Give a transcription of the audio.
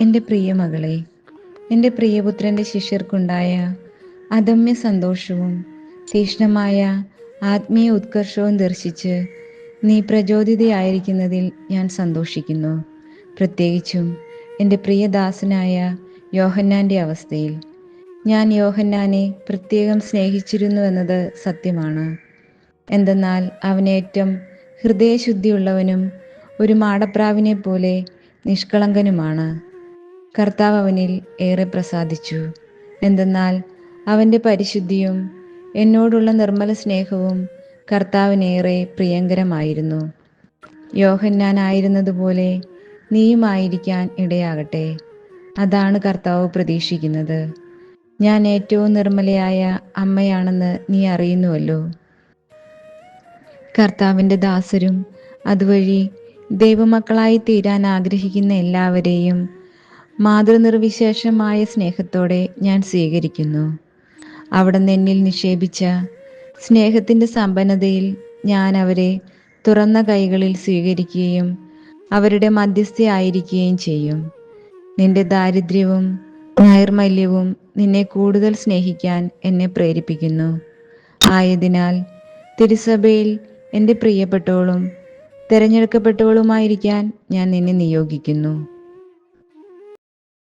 എന്റെ പ്രിയ മകളെ എന്റെ പ്രിയപുത്രന്റെ ശിഷ്യർക്കുണ്ടായ അദമ്യ സന്തോഷവും തീക്ഷ്ണമായ ആത്മീയ ഉത്കർഷവും ദർശിച്ച് നീ പ്രചോദിതയായിരിക്കുന്നതിൽ ഞാൻ സന്തോഷിക്കുന്നു. പ്രത്യേകിച്ചും എന്റെ പ്രിയദാസനായ യോഹന്നാന്റെ അവസ്ഥയിൽ. ഞാൻ യോഹന്നാനെ പ്രത്യേകം സ്നേഹിച്ചിരുന്നു എന്നത് സത്യമാണ്. എന്തെന്നാൽ അവനേറ്റം ഹൃദയശുദ്ധിയുള്ളവനും ഒരു മാടപ്രാവിനെ പോലെ നിഷ്കളങ്കനുമാണ്. കർത്താവ് അവനിൽ ഏറെ പ്രസാദിച്ചു. എന്തെന്നാൽ അവന്റെ പരിശുദ്ധിയും എന്നോടുള്ള നിർമ്മല സ്നേഹവും കർത്താവിനേറെ പ്രിയങ്കരമായിരുന്നു. യോഹന്നാനായിരുന്നതുപോലെ നീയുമായിരിക്കാൻ ഇടയാകട്ടെ. അതാണ് കർത്താവ് പ്രതീക്ഷിക്കുന്നത്. ഞാൻ ഏറ്റവും നിർമ്മലയായ അമ്മയാണെന്ന് നീ അറിയുന്നുവല്ലോ. കർത്താവിന്റെ ദാസരും അതുവഴി ദൈവമക്കളായി തീരാൻ ആഗ്രഹിക്കുന്ന എല്ലാവരെയും മാതൃനിർവിശേഷമായ സ്നേഹത്തോടെ ഞാൻ സ്വീകരിക്കുന്നു. അവിടെ എന്നിൽ നിക്ഷേപിച്ച സ്നേഹത്തിന്റെ സമ്പന്നതയിൽ ഞാൻ അവരെ തുറന്ന കൈകളിൽ സ്വീകരിക്കുകയും അവരുടെ മധ്യസ്ഥയായിരിക്കുകയും ചെയ്യും. നിന്റെ ദാരിദ്ര്യവും നൈർമല്യവും നിന്നെ കൂടുതൽ സ്നേഹിക്കാൻ എന്നെ പ്രേരിപ്പിക്കുന്നു. ആയതിനാൽ തിരുസഭയിൽ എന്റെ പ്രിയപ്പെട്ടവളും തിരഞ്ഞെടുക്കപ്പെട്ടവളുമായിരിക്കാൻ ഞാൻ നിന്നെ നിയോഗിക്കുന്നു.